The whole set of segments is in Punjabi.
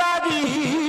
lado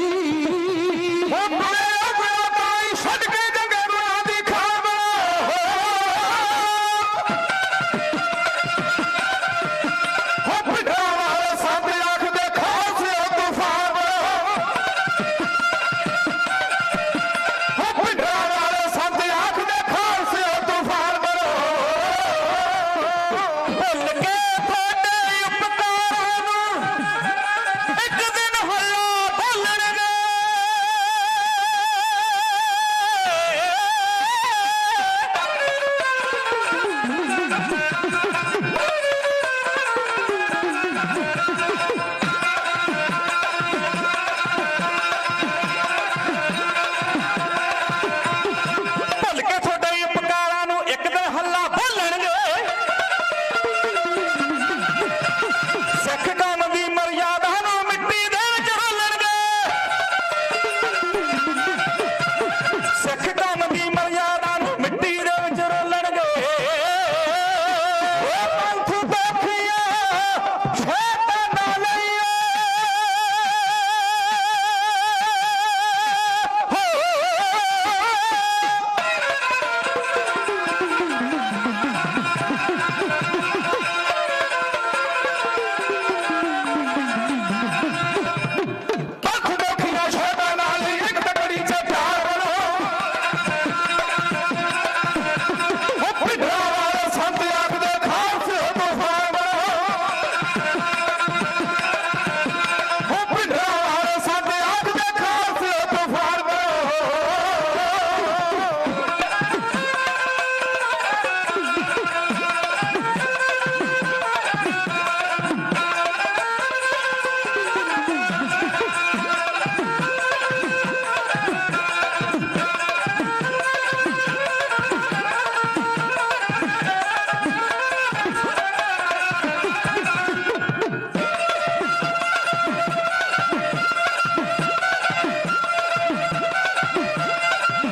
One, two, three.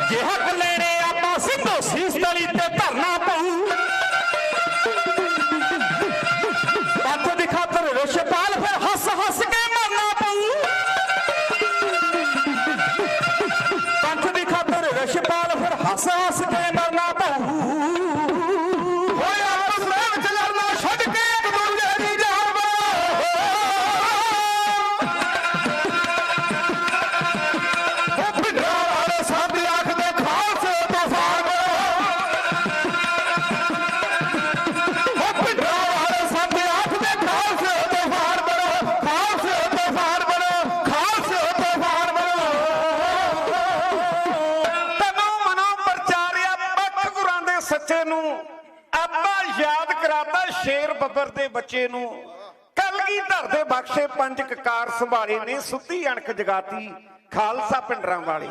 ਅਜਿਹਾ ਬਲੇਰੇ ਆਪਾਂ ਸਿੱਧੂ ਸੀਸ ਤਲੀ ਤੇ ਧਰਨਾ ਪਊ। ਪੱਥ ਦਿਖਾ ਤਰ ਰੋਸ਼ਪਾਲ ਫਿਰ ਹੱਸ ਹੱਸ ਬੱਚੇ ਨੂੰ ਆਪਾਂ ਯਾਦ ਕਰਾਤਾ ਸ਼ੇਰ ਬੱਬਰ ਦੇ ਬੱਚੇ ਨੂੰ। ਕਲਗੀਧਰ ਦੇ ਬਖਸ਼ੇ ਪੰਜ ਕਕਾਰ ਸੰਭਾਲੇ ਨੇ, ਸੁੱਤੀ ਅਣਖ ਜਗਾਤੀ ਖਾਲਸਾ ਪਿੰਡਰਾਂ ਵਾਲੇ।